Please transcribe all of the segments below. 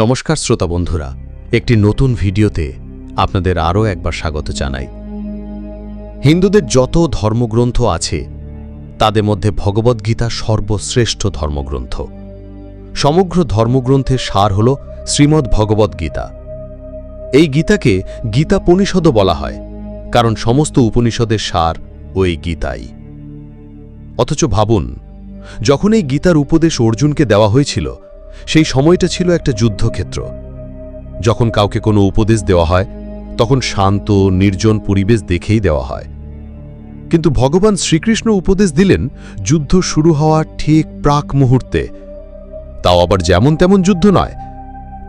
নমস্কার শ্রোতা বন্ধুরা, একটি নতুন ভিডিওতে আপনাদের আরও একবার স্বাগত জানাই। হিন্দুদের যত ধর্মগ্রন্থ আছে, তাদের মধ্যে ভগবদ্গীতা সর্বশ্রেষ্ঠ ধর্মগ্রন্থ। সমগ্র ধর্মগ্রন্থের সার হল শ্রীমদ্ ভগবদ্গীতা এই গীতাকে গীতা পনিষদও বলা হয়, কারণ সমস্ত উপনিষদের সার ওই গীতাই। অথচ ভাবুন, যখন এই গীতার উপদেশ অর্জুনকে দেওয়া হয়েছিল সেই সময়টা ছিল একটা যুদ্ধক্ষেত্র। যখন কাউকে কোনো উপদেশ দেওয়া হয়, তখন শান্ত, নির্জন পরিবেশ দেখেই দেওয়া হয়। কিন্তু ভগবান শ্রীকৃষ্ণ উপদেশ দিলেন, যুদ্ধ শুরু হওয়ার ঠিক প্রাক মুহূর্তে। তাও আবার যেমন তেমন যুদ্ধ নয়।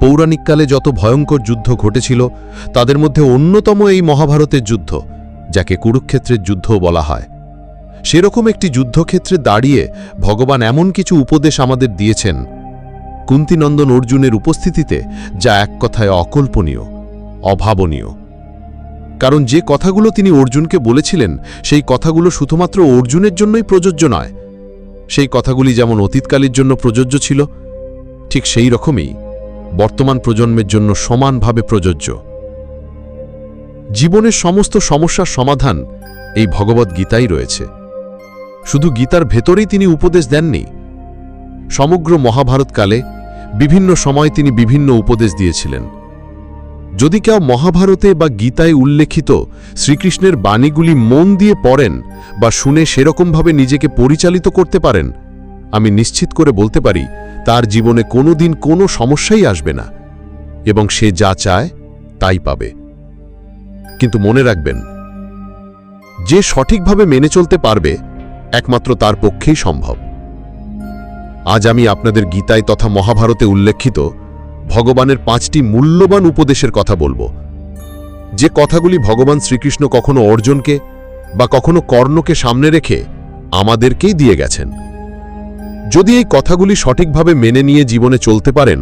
পৌরাণিককালে যত ভয়ঙ্কর যুদ্ধ ঘটেছিল, তাদের মধ্যে অন্যতম এই মহাভারতের যুদ্ধ, যাকে কুরুক্ষেত্রের যুদ্ধও বলা হয়। সেরকম একটি যুদ্ধক্ষেত্রে দাঁড়িয়ে ভগবান এমন কিছু উপদেশ আমাদের দিয়েছেন কুন্তিনন্দন অর্জুনের উপস্থিতিতে যা এক কথায় অকল্পনীয়, অভাবনীয়। কারণ যে কথাগুলো তিনি অর্জুনকে বলেছিলেন, সেই কথাগুলো শুধুমাত্র অর্জুনের জন্যই প্রযোজ্য নয়। সেই কথাগুলি যেমন অতীতকালের জন্য প্রযোজ্য ছিল, ঠিক সেই রকমই বর্তমান প্রজন্মের জন্য সমানভাবে প্রযোজ্য। জীবনের সমস্ত সমস্যার সমাধান এই ভগবদ্ গীতাই রয়েছে। শুধু গীতার ভেতরেই তিনি উপদেশ দেননি। সমগ্র মহাভারতকালে বিভিন্ন সময় তিনি বিভিন্ন উপদেশ দিয়েছিলেন। যদি কেউ মহাভারতে বা গীতায় উল্লেখিত শ্রীকৃষ্ণের বাণীগুলি মন দিয়ে পড়েন বা শুনে সেরকমভাবে নিজেকে পরিচালিত করতে পারেন, আমি নিশ্চিত করে বলতে পারি, তার জীবনে কোনো দিন কোনো সমস্যাই আসবে না এবং সে যা চায়, তাই পাবে। কিন্তু মনে রাখবেন, যে সঠিকভাবে মেনে চলতে পারবে, একমাত্র তার পক্ষেই সম্ভব। আজ আমি আপনাদের গীতায় তথা মহাভারতে উল্লেখিত ভগবানের পাঁচটি মূল্যবান উপদেশের কথা বলব। যে কথাগুলি ভগবান শ্রীকৃষ্ণ কখনো অর্জনকে বা কখনো কর্ণকে সামনে রেখে আমাদেরকেই দিয়ে গেছেন। যদি এই কথাগুলি সঠিকভাবে মেনে নিয়ে জীবনে চলতে পারেন,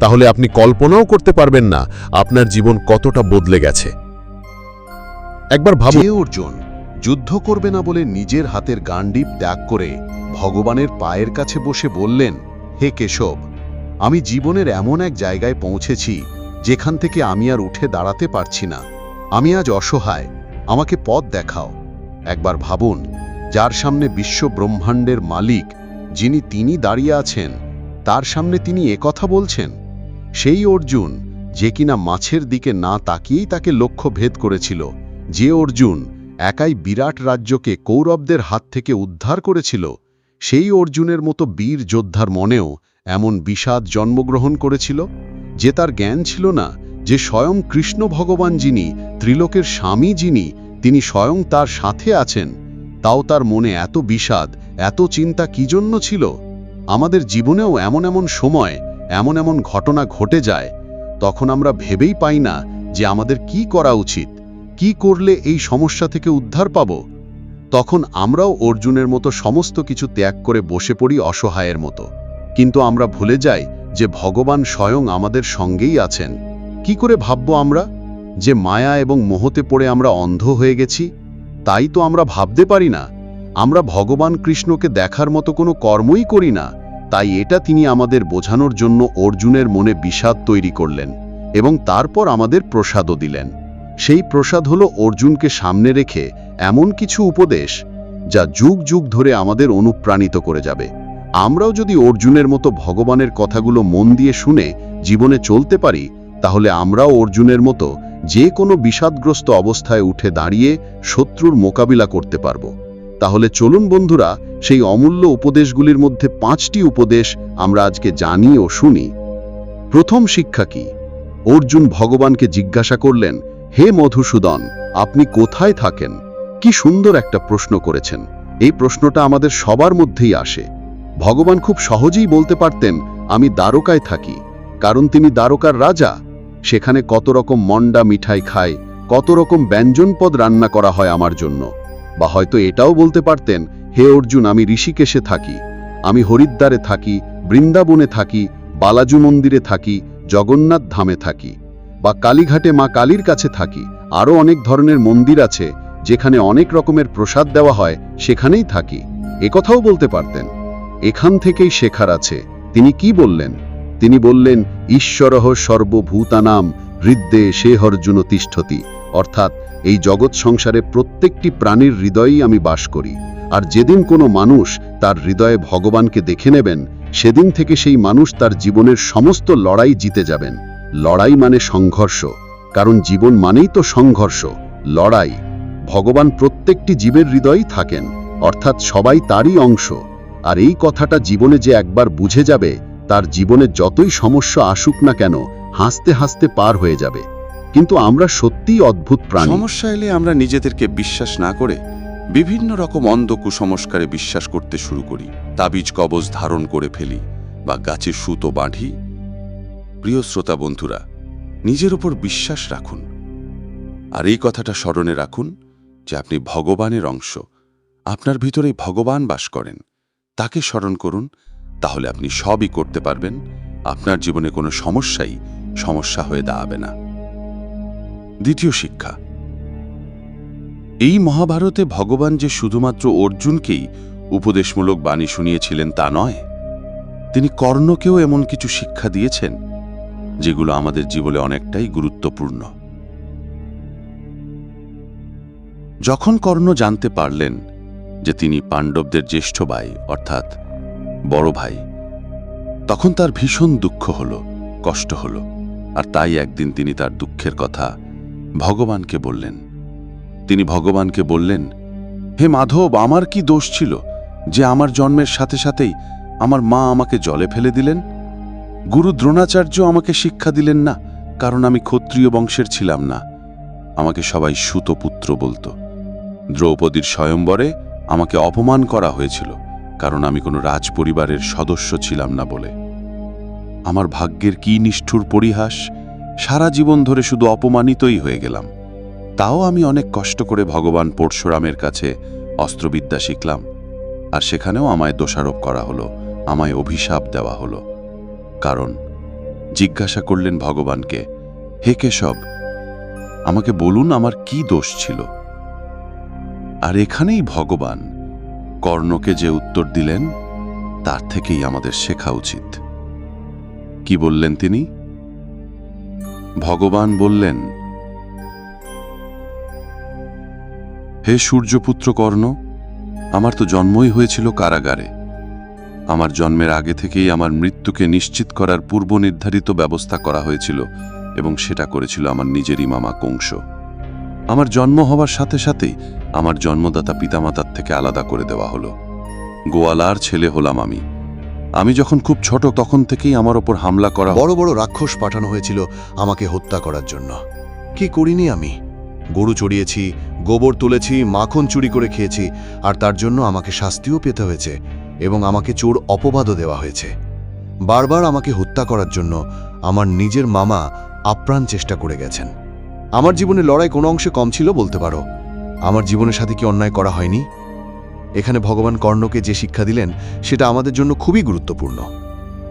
তাহলে আপনি কল্পনাও করতে পারবেন না আপনার জীবন কতটা বদলে গেছে। একবার ভাবুন যে অর্জুন যুদ্ধ করবে না বলে নিজের হাতের গান্ডীপ ত্যাগ করে ভগবানের পায়ের কাছে বসে বললেন, হে কেশব, আমি জীবনের এমন এক জায়গায় পৌঁছেছি যেখান থেকে আমি আর উঠে দাঁড়াতে পারছি না। আমি আজ অসহায়, আমাকে পথ দেখাও। একবার ভাবুন, যার সামনে বিশ্ব ব্রহ্মাণ্ডের মালিক যিনি তিনি দাঁড়িয়ে আছেন, তার সামনে তিনি একথা বলছেন, সেই অর্জুন যে কিনা মাছের দিকে না তাকিয়েই তাকে লক্ষ্য ভেদ করেছিল, যে অর্জুন একাই বিরাট রাজ্যকে কৌরবদের হাত থেকে উদ্ধার করেছিল, সেই অর্জুনের মতো বীর যোদ্ধার মনেও এমন বিষাদ জন্মগ্রহণ করেছিল যে তার জ্ঞান ছিল না যে স্বয়ং কৃষ্ণ ভগবান যিনি, ত্রিলোকের স্বামী যিনি, তিনি স্বয়ং তার সাথে আছেন। তাও তার মনে এত বিষাদ, এত চিন্তা কি জন্য ছিল? আমাদের জীবনেও এমন এমন সময়, এমন এমন ঘটনা ঘটে যায়, তখন আমরা ভেবেই পাই না যে আমাদের কি করা উচিত। কি করলে এই সমস্যা থেকে উদ্ধার পাব? তখন আমরাও অর্জুনের মতো সমস্ত কিছু ত্যাগ করে বসে পড়ি অসহায়ের মতো। কিন্তু আমরা ভুলে যাই যে ভগবান স্বয়ং আমাদের সঙ্গেই আছেন। কি করে ভাবব আমরা? যে মায়া এবং মোহতে পড়ে আমরা অন্ধ হয়ে গেছি? তাই তো আমরা ভাবতে পারি না। আমরা ভগবান কৃষ্ণকে দেখার মতো কোনো কর্মই করি না। তাই এটা তিনি আমাদের বোঝানোর জন্য অর্জুনের মনে বিষাদ তৈরি করলেন এবং তারপর আমাদের প্রসাদও দিলেন। সেই প্রসাদ হল অর্জুনকে সামনে রেখে এমন কিছু উপদেশ যা যুগ যুগ ধরে আমাদের অনুপ্রাণিত করে যাবে। আমরাও যদি অর্জুনের মতো ভগবানের কথাগুলো মন দিয়ে শুনে জীবনে চলতে পারি, তাহলে আমরাও অর্জুনের মতো যে কোনো বিষাদগ্রস্ত অবস্থায় উঠে দাঁড়িয়ে শত্রুর মোকাবিলা করতে পারব। তাহলে চলুন বন্ধুরা, সেই অমূল্য উপদেশগুলির মধ্যে পাঁচটি উপদেশ আমরা আজকে জানি ও শুনি। প্রথম শিক্ষা কি? অর্জুন ভগবানকে জিজ্ঞাসা করলেন হে মধুসূদন, আপনি কোথায় থাকেন? কি সুন্দর একটা প্রশ্ন করেছেন। এই প্রশ্নটা আমাদের সবার মধ্যেই আসে। ভগবান খুব সহজেই বলতে পারতেন, আমি দ্বারকায় থাকি, কারণ তিনি দ্বারকার রাজা। সেখানে কত রকম মন্ডা মিঠাই খায়, কত রকম ব্যঞ্জনপদ রান্না করা হয় আমার জন্য। বা হয়তো এটাও বলতে পারতেন, হে অর্জুন, আমি ঋষিকেশে থাকি, আমি হরিদ্বারে থাকি, বৃন্দাবনে থাকি, বালাজু মন্দিরে থাকি জগন্নাথ ধামে থাকি। বা কালীঘাটে মা কালীর কাছে থাকি, আরও অনেক ধরনের মন্দির আছে, যেখানে অনেক রকমের প্রসাদ দেওয়া হয়, সেখানেই থাকি। একথাও বলতে পারতেন। এখান থেকেই শেখার আছে। তিনি কি বললেন? তিনি বললেন, ঈশ্বরহ সর্বভূতানাম হৃদ্যে সে অর্জুন তিষ্ঠতি। অর্থাৎ, এই জগৎ সংসারে প্রত্যেকটি প্রাণীর হৃদয়েই আমি বাস করি। আর যেদিন কোনো মানুষ তার হৃদয়ে ভগবানকে দেখে নেবেন, সেদিন থেকে সেই মানুষ তার জীবনের সমস্ত লড়াই জিতে যাবেন। লড়াই মানে সংঘর্ষ, কারণ জীবন মানেই তো সংঘর্ষ। লড়াই, ভগবান প্রত্যেকটি জীবের হৃদয়েই থাকেন, অর্থাৎ সবাই তারই অংশ। আর এই কথাটা জীবনে যে একবার বুঝে যাবে, তার জীবনে যতই সমস্যা আসুক না কেন, হাসতে হাসতে পার হয়ে যাবে। কিন্তু আমরা সত্যিই অদ্ভুত প্রাণী। সমস্যা এলে আমরা নিজেদেরকে বিশ্বাস না করে বিভিন্ন রকম অন্ধ কুসংস্কারে বিশ্বাস করতে শুরু করি। তাবিজ কবজ ধারণ করে ফেলি, বা গাছে সুতো বাঁধি প্রিয় শ্রোতা বন্ধুরা, নিজের উপর বিশ্বাস রাখুন। আর এই কথাটা স্মরণে রাখুন যে আপনি ভগবানের অংশ। আপনার ভিতরেই ভগবান বাস করেন। তাকে স্মরণ করুন, তাহলে আপনি সবই করতে পারবেন। আপনার জীবনে কোনো সমস্যাই সমস্যা হয়ে দাঁড়াবে না। দ্বিতীয় শিক্ষা, এই মহাভারতে ভগবান যে শুধুমাত্র অর্জুনকেই উপদেশমূলক বাণী শুনিয়েছিলেন তা নয়, তিনি কর্ণকেও এমন কিছু শিক্ষা দিয়েছেন যেগুলো আমাদের জীবনে অনেকটাই গুরুত্বপূর্ণ। যখন কর্ণ জানতে পারলেন যে তিনি পাণ্ডবদের জ্যেষ্ঠ ভাই, অর্থাৎ বড় ভাই, তখন তার ভীষণ দুঃখ হল, কষ্ট হল, আর তাই একদিন তিনি তার দুঃখের কথা ভগবানকে বললেন। তিনি ভগবানকে বললেন, হে মাধব, আমার কি দোষ ছিল যে আমার জন্মের সাথে সাথেই আমার মা আমাকে জলে ফেলে দিলেন? গুরু দ্রোণাচার্য আমাকে শিক্ষা দিলেন না, কারণ আমি ক্ষত্রিয় বংশের ছিলাম না। আমাকে সবাই সুতপুত্র বলতো। দ্রৌপদীর স্বয়ম্বরে আমাকে অপমান করা হয়েছিল, কারণ আমি কোনো রাজপরিবারের সদস্য ছিলাম না বলে। আমার ভাগ্যের কি নিষ্ঠুর পরিহাস, সারা জীবন ধরে শুধু অপমানিতই হয়ে গেলাম। তাও আমি অনেক কষ্ট করে ভগবান পরশুরামের কাছে অস্ত্রবিদ্যা শিখলাম, আর সেখানেও আমায় দোষারোপ করা হলো, আমায় অভিশাপ দেওয়া হলো। কারণ জিজ্ঞাসা করলেন ভগবানকে, হে কেশব, আমাকে বলুন আমার কি দোষ ছিল? আর এখানেই ভগবান কর্ণকে যে উত্তর দিলেন, তার থেকেই আমাদের শেখা উচিত। কি বললেন তিনি? ভগবান বললেন, হে সূর্যপুত্র কর্ণ, আমার তো জন্মই হয়েছিল কারাগারে। আমার জন্মের আগে থেকেই আমার মৃত্যুকে নিশ্চিত করার পূর্ব নির্ধারিত ব্যবস্থা করা হয়েছিল এবং সেটা করেছিল আমার নিজেরই মামা কংস। আমার জন্ম হওয়ার সাথে সাথেই আমার জন্মদাতা পিতামাতার থেকে আলাদা করে দেওয়া হলো। গোয়ালার ছেলে হলাম আমি। আমি যখন খুব ছোট তখন থেকেই আমার ওপর হামলা করা বড় বড় রাক্ষস পাঠানো হয়েছিল আমাকে হত্যা করার জন্য। কি করিনি আমি? গরু চড়িয়েছি, গোবর তুলেছি, মাখন চুরি করে খেয়েছি, আর তার জন্য আমাকে শাস্তিও পেতে হয়েছে। এবং আমাকে চোর অপবাদও দেওয়া হয়েছে। বারবার আমাকে হত্যা করার জন্য আমার নিজের মামা আপ্রাণ চেষ্টা করে গেছেন। আমার জীবনে লড়াই কোনো অংশে কম ছিল বলতে পারো। আমার জীবনের সাথে কি অন্যায় করা হয়নি? এখানে ভগবান কর্ণকে যে শিক্ষা দিলেন, সেটা আমাদের জন্য খুবই গুরুত্বপূর্ণ।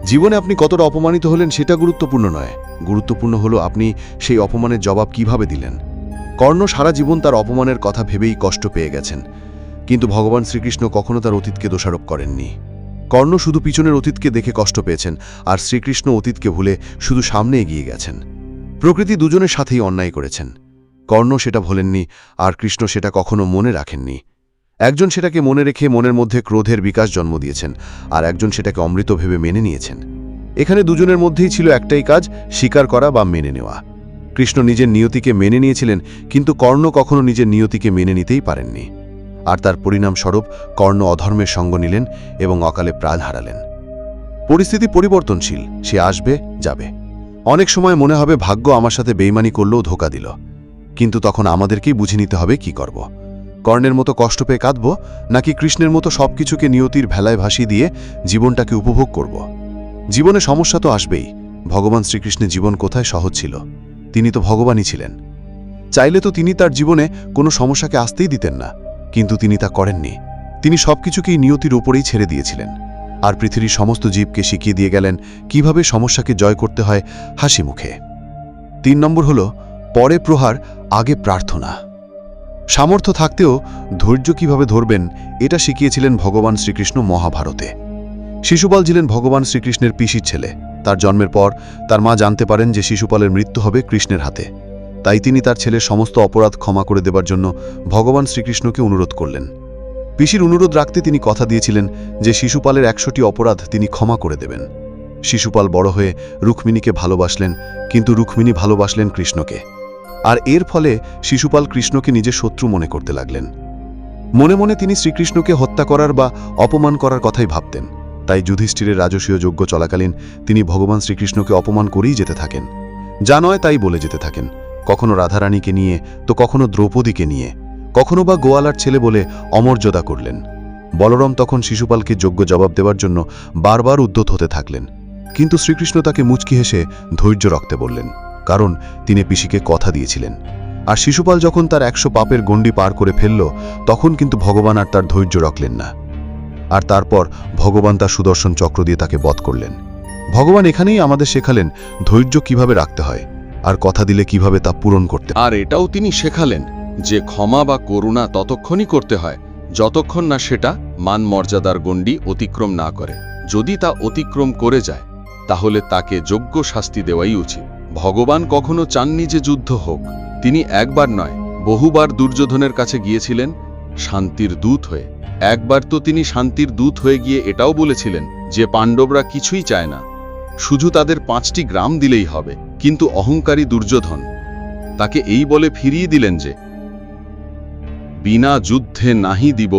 জীবনে আপনি কতটা অপমানিত হলেন সেটা গুরুত্বপূর্ণ নয়। গুরুত্বপূর্ণ হলো আপনি সেই অপমানের জবাব কীভাবে দিলেন। কর্ণ সারা জীবন তার অপমানের কথা ভেবেই কষ্ট পেয়ে গেছেন। কিন্তু ভগবান শ্রীকৃষ্ণ কখনো তার অতীতকে দোষারোপ করেননি। কর্ণ শুধু পিছনের অতীতকে দেখে কষ্ট পেয়েছেন, আর শ্রীকৃষ্ণ অতীতকে ভুলে শুধু সামনে এগিয়ে গেছেন। প্রকৃতি দুজনের সাথেই অন্যায় করেছেন। কর্ণ সেটা ভোলেননি, আর কৃষ্ণ সেটা কখনো মনে রাখেননি। একজন সেটাকে মনে রেখে মনের মধ্যে ক্রোধের বিকাশ জন্ম দিয়েছেন, আর একজন সেটাকে অমৃত ভেবে মেনে নিয়েছেন। এখানে দুজনের মধ্যেই ছিল একটাই কাজ, স্বীকার করা বা মেনে নেওয়া। কৃষ্ণ নিজের নিয়তিকে মেনে নিয়েছিলেন, কিন্তু কর্ণ কখনো নিজের নিয়তিকে মেনে নিতেই পারেননি। আর তার পরিণামস্বরূপ কর্ণ অধর্মের সঙ্গ নিলেন এবং অকালে প্রাণ হারালেন। পরিস্থিতি পরিবর্তনশীল, সে আসবে, যাবে। অনেক সময় মনে হবে ভাগ্য আমার সাথে বেইমানি করলেও ধোকা দিল। কিন্তু তখন আমাদেরকেই বুঝে নিতে হবে কি করব। কর্ণের মতো কষ্ট পেয়ে কাঁদব, নাকি কৃষ্ণের মতো সবকিছুকে নিয়তির ভেলায় ভাসিয়ে দিয়ে জীবনটাকে উপভোগ করব? জীবনে সমস্যা তো আসবেই। ভগবান শ্রীকৃষ্ণের জীবন কোথায় সহজ ছিল? তিনি তো ভগবানই ছিলেন। চাইলে তো তিনি তার জীবনে কোনো সমস্যাকে আসতেই দিতেন না। কিন্তু তিনি তা করেননি। তিনি সবকিছুকেই নিয়তির উপরেই ছেড়ে দিয়েছিলেন। আর পৃথিবীর সমস্ত জীবকে শিখিয়ে দিয়ে গেলেন কীভাবে সমস্যাকে জয় করতে হয় হাসি মুখে। তিন নম্বর হল, পরে প্রহার, আগে প্রার্থনা। সামর্থ্য থাকতেও ধৈর্য কীভাবে ধরবেন, এটা শিখিয়েছিলেন ভগবান শ্রীকৃষ্ণ মহাভারতে। শিশুপাল ছিলেন ভগবান শ্রীকৃষ্ণের পিসির ছেলে। তার জন্মের পর তার মা জানতে পারেন যে শিশুপালের মৃত্যু হবে কৃষ্ণের হাতে। তাই তিনি তার ছেলের সমস্ত অপরাধ ক্ষমা করে দেবার জন্য ভগবান শ্রীকৃষ্ণকে অনুরোধ করলেন। পিসির অনুরোধ রাখতে তিনি কথা দিয়েছিলেন যে শিশুপালের একশোটি অপরাধ তিনি ক্ষমা করে দেবেন। শিশুপাল বড় হয়ে রুক্মিণীকে ভালোবাসলেন, কিন্তু রুক্মিণী ভালোবাসলেন কৃষ্ণকে। আর এর ফলে শিশুপাল কৃষ্ণকে নিজের শত্রু মনে করতে লাগলেন। মনে মনে তিনি শ্রীকৃষ্ণকে হত্যা করার বা অপমান করার কথাই ভাবতেন। তাই যুধিষ্ঠিরের রাজসীয় যজ্ঞ চলাকালীন তিনি ভগবান শ্রীকৃষ্ণকে অপমান করেই যেতে থাকেন। যা নয় তাই বলে যেতে থাকেন। কখনো রাধারানীকে নিয়ে, তো কখনো দ্রৌপদীকে নিয়ে। কখনো বা গোয়ালার ছেলে বলে অমর্যাদা করলেন। বলরাম তখন শিশুপালকে যোগ্য জবাব দেওয়ার জন্য বারবার উদ্যত হতে থাকলেন। কিন্তু শ্রীকৃষ্ণ তাকে মুচকি হেসে ধৈর্য রাখতে বললেন, কারণ তিনি পিসিকে কথা দিয়েছিলেন। আর শিশুপাল যখন তার একশো পাপের গণ্ডি পার করে ফেলল, তখন কিন্তু ভগবান আর তার ধৈর্য রাখলেন না। আর তারপর ভগবান তার সুদর্শন চক্র দিয়ে তাকে বধ করলেন। ভগবান এখানেই আমাদের শেখালেন ধৈর্য কীভাবে রাখতে হয়। আর কথা দিলে কীভাবে তা পূরণ করতে আর এটাও তিনি শেখালেন যে ক্ষমা বা করুণা ততক্ষণই করতে হয়, যতক্ষণ না সেটা মান মর্যাদার গণ্ডি অতিক্রম না করে। যদি তা অতিক্রম করে যায়, তাহলে তাকে যোগ্য শাস্তি দেওয়াই উচিত। ভগবান কখনো চাননি যে যুদ্ধ হোক। তিনি একবার নয়, বহুবার দুর্যোধনের কাছে গিয়েছিলেন, শান্তির দূত হয়ে। একবার তো তিনি শান্তির দূত হয়ে গিয়ে এটাও বলেছিলেন যে পাণ্ডবরা কিছুই চায় না। শুধু তাদের পাঁচটি গ্রাম দিলেই হবে। কিন্তু অহংকারী দুর্যোধন তাকে এই বলে ফিরিয়ে দিলেন যে, বিনা যুদ্ধে নাহি দিব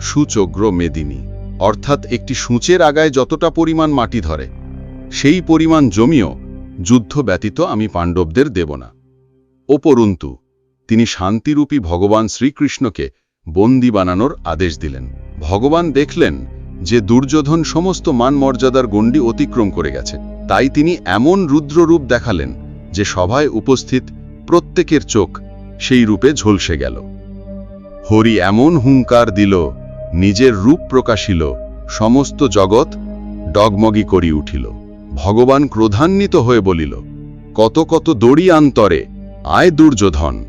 সুচগ্র মেদিনী। অর্থাৎ একটি সূচের আগায় যতটা পরিমাণ মাটি ধরে, সেই পরিমাণ জমিও যুদ্ধ ব্যতীত আমি পাণ্ডবদের দেব না। ওপরন্তু, তিনি শান্তিরূপী ভগবান শ্রীকৃষ্ণকে বন্দি বানানোর আদেশ দিলেন। ভগবান দেখলেন যে দুর্যোধন সমস্ত মান মর্যাদার গণ্ডি অতিক্রম করে গেছে, তাই তিনি এমন রুদ্ররূপ দেখালেন যে সভায় উপস্থিত প্রত্যেকের চোখ সেই রূপে ঝলসে গেল। হরি এমন হুঙ্কার দিল, নিজের রূপ প্রকাশিল, সমস্ত জগৎ ডগমগি করি উঠিল। ভগবান ক্রোধান্বিত হয়ে বলিল, কত কত দড়ি আন্তরে, আয় দুর্যোধন,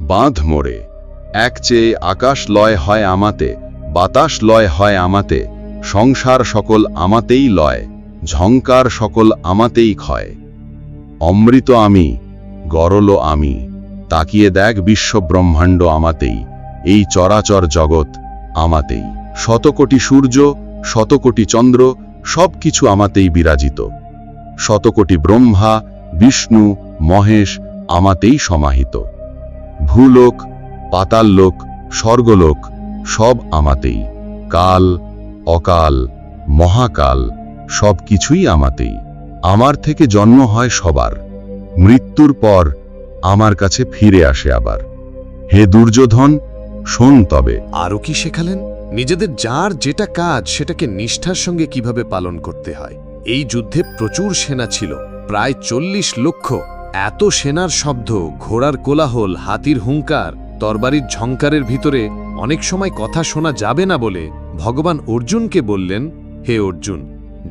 বাঁধ মোড়ে, এক চেয়ে আকাশ লয় হয় আমাতে বাতাস লয় হয় আমাতে, সংসার সকল আমাতেই লয় ঝঙ্কার সকল আমাতেই ক্ষয়। অমৃত আমি, গরল আমি, তাকিয়ে দেখ বিশ্ব ব্রহ্মাণ্ড আমাতেই, এই চরাচর জগৎ আমাতেই। শতকোটি সূর্য, শতকোটি চন্দ্র সব কিছু আমাতেই বিরাজিত। শতকোটি ব্রহ্মা, বিষ্ণু, মহেশ আমাতেই সমাহিত। ভূলোক, পাতাললোক, স্বর্গলোক সব আমাতেই। কাল, অকাল, মহাকাল, সব কিছুই আমাতেই। আমার থেকে জন্ম হয় সবার। মৃত্যুর পর আমার কাছে ফিরে আসে আবার। হে দুর্যোধন, শোন তবে। আরও কি শেখালেন? নিজেদের যার যেটা কাজ, সেটাকে নিষ্ঠার সঙ্গে কীভাবে পালন করতে হয়? এই যুদ্ধে প্রচুর সেনা ছিল, প্রায় চল্লিশ লক্ষ। এত সেনার শব্দ, ঘোড়ার কোলাহল, হাতির হুঙ্কার, তরবারির ঝঙ্কারের ভিতরে অনেক সময় কথা শোনা যাবে না বলে ভগবান অর্জুনকে বললেন, হে অর্জুন,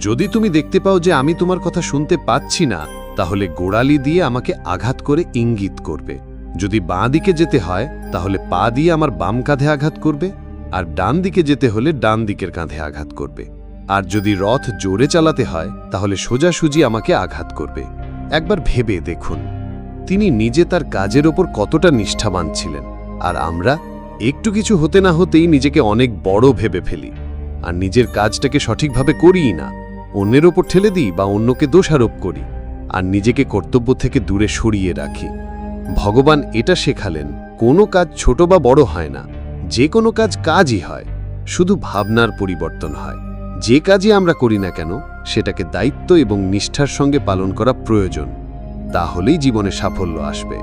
যদি তুমি দেখতে পাও যে আমি তোমার কথা শুনতে পাচ্ছি না, তাহলে গোড়ালি দিয়ে আমাকে আঘাত করে ইঙ্গিত করবে। যদি বাঁ দিকে যেতে হয়, তাহলে পা দিয়ে আমার বাম কাঁধে আঘাত করবে, আর ডান দিকে যেতে হলে ডান দিকের কাঁধে আঘাত করবে। আর যদি রথ জোরে চালাতে হয়, তাহলে সোজাসুজি আমাকে আঘাত করবে। একবার ভেবে দেখুন, তিনি নিজে তার কাজের ওপর কতটা নিষ্ঠাবান ছিলেন, আর আমরা একটু কিছু হতে না হতেই নিজেকে অনেক বড় ভেবে ফেলি। আর নিজের কাজটাকে সঠিকভাবে করিই না। অন্যের ওপর ঠেলে দিই বা অন্যকে দোষারোপ করি। আর নিজেকে কর্তব্য থেকে দূরে সরিয়ে রাখি। ভগবান এটা শেখালেন, কোনো কাজ ছোট বা বড় হয় না। যে কোনো কাজ কাজই হয়। শুধু ভাবনার পরিবর্তন হয়। যে কাজই আমরা করি না কেন, সেটাকে দায়িত্ব এবং নিষ্ঠার সঙ্গে পালন করা প্রয়োজন। তাহলেই জীবনে সাফল্য আসবে।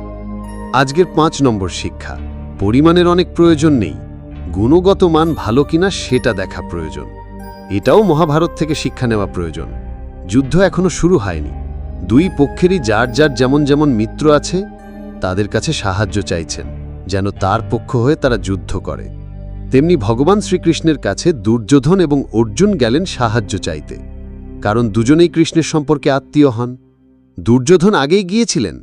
আজকের পাঁচ নম্বর শিক্ষা। পরিমাণের অনেক প্রয়োজন নেই। গুণগত মান ভালো কিনা সেটা দেখা প্রয়োজন। এটাও মহাভারত থেকে শিক্ষা নেওয়া প্রয়োজন। যুদ্ধ এখনও শুরু হয়নি। দুই পক্ষেরই যার যার যেমন যেমন মিত্র আছে, তাদের কাছে সাহায্য চাইছেন, যেন তার পক্ষ হয়ে তারা যুদ্ধ করে। তেমনি ভগবান শ্রীকৃষ্ণের কাছে দুর্যোধন এবং অর্জুন গেলেন সাহায্য চাইতে। কারণ দুজনেই কৃষ্ণের সম্পর্কে আত্মীয় হন। দুর্যোধন আগেই গিয়েছিলেন।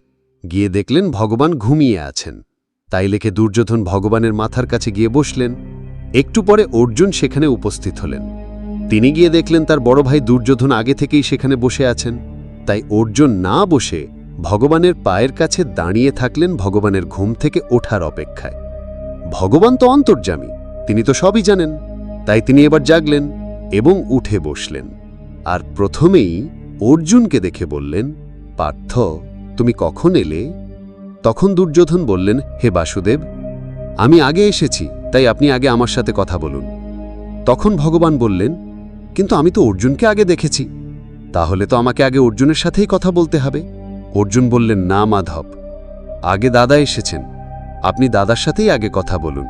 গিয়ে দেখলেন ভগবান ঘুমিয়ে আছেন। তাই লেখে দুর্যোধন ভগবানের মাথার কাছে গিয়ে বসলেন। একটু পরে অর্জুন সেখানে উপস্থিত হলেন। তিনি গিয়ে দেখলেন তার বড় ভাই দুর্যোধন আগে থেকেই সেখানে বসে আছেন। তাই অর্জুন না বসে ভগবানের পায়ের কাছে দাঁড়িয়ে থাকলেন ভগবানের ঘুম থেকে ওঠার অপেক্ষায়। ভগবান তো অন্তর্যামী, তিনি তো সবই জানেন। তাই তিনি এবার জাগলেন এবং উঠে বসলেন। আর প্রথমেই অর্জুনকে দেখে বললেন, পার্থ, তুমি কখন এলে? তখন দুর্যোধন বললেন, হে বাসুদেব, আমি আগে এসেছি, তাই আপনি আগে আমার সাথে কথা বলুন। তখন ভগবান বললেন, কিন্তু আমি তো অর্জুনকে আগে দেখেছি, তাহলে তো আমাকে আগে অর্জুনের সাথেই কথা বলতে হবে। অর্জুন বললেন, না মাধব, আগে দাদা এসেছেন, আপনি দাদার সাথেই আগে কথা বলুন।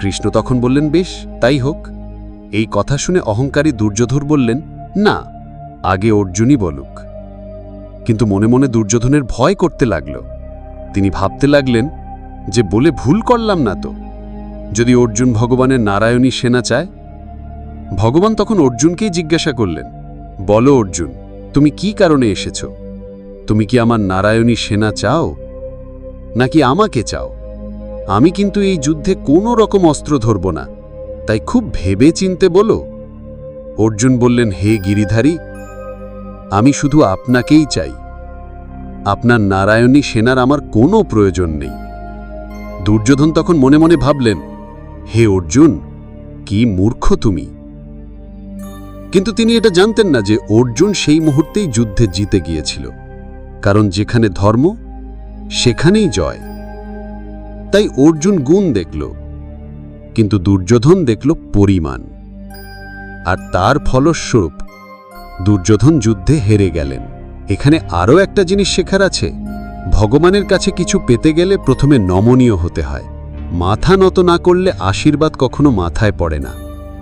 কৃষ্ণ তখন বললেন, বেশ, তাই হোক। এই কথা শুনে অহংকারী দুর্যোধর বললেন, না, আগে অর্জুনই বলুক। কিন্তু মনে মনে দুর্যোধনের ভয় করতে লাগল। তিনি ভাবতে লাগলেন যে বলে ভুল করলাম না তো। যদি অর্জুন ভগবানের নারায়ণী সেনা চায়? ভগবান তখন অর্জুনকেই জিজ্ঞাসা করলেন, বলো অর্জুন, তুমি কি কারণে এসেছ? তুমি কি আমার নারায়ণী সেনা চাও? নাকি আমাকে চাও? আমি কিন্তু এই যুদ্ধে কোনো রকম অস্ত্র ধরব না, তাই খুব ভেবে চিনতে বলো। অর্জুন বললেন, হে গিরিধারী, আমি শুধু আপনাকেই চাই আপনার নারায়ণী সেনার আমার কোনো প্রয়োজন নেই। দুর্যোধন তখন মনে মনে ভাবলেন, হে অর্জুন, কি মূর্খ তুমি। কিন্তু তিনি এটা জানতেন না যে অর্জুন সেই মুহূর্তেই যুদ্ধে জিতে গিয়েছিল, কারণ যেখানে ধর্ম, সেখানেই জয়। তাই অর্জুন গুণ দেখল, কিন্তু দুর্যোধন দেখল পরিমাণ। আর তার ফলস্বরূপ দুর্যোধন যুদ্ধে হেরে গেলেন। এখানে আরও একটা জিনিস শেখার আছে। ভগবানের কাছে কিছু পেতে গেলে প্রথমে নমনীয় হতে হয়। মাথা নত না করলে আশীর্বাদ কখনো মাথায় পড়ে না।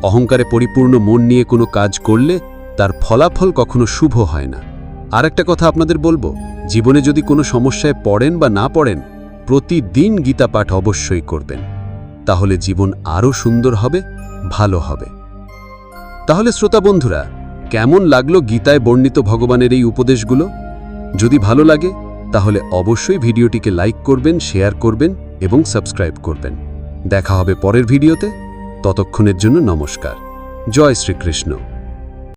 অহংকারে পরিপূর্ণ মন নিয়ে কোনো কাজ করলে তার ফলাফল কখনো শুভ হয় না। আর একটা কথা আপনাদের বলব, জীবনে যদি কোনো সমস্যায় পড়েন বা না পড়েন, প্রতিদিন গীতা পাঠ অবশ্যই করবেন। তাহলে জীবন আরও সুন্দর হবে, ভালো হবে। তাহলে শ্রোতা বন্ধুরা কেমন লাগল গীতায় বর্ণিত ভগবানের এই উপদেশগুলো? যদি ভালো লাগে, তাহলে অবশ্যই ভিডিওটিকে লাইক করবেন, শেয়ার করবেন এবং সাবস্ক্রাইব করবেন। দেখা হবে পরের ভিডিওতে। ততক্ষণের জন্য নমস্কার। জয় শ্রীকৃষ্ণ।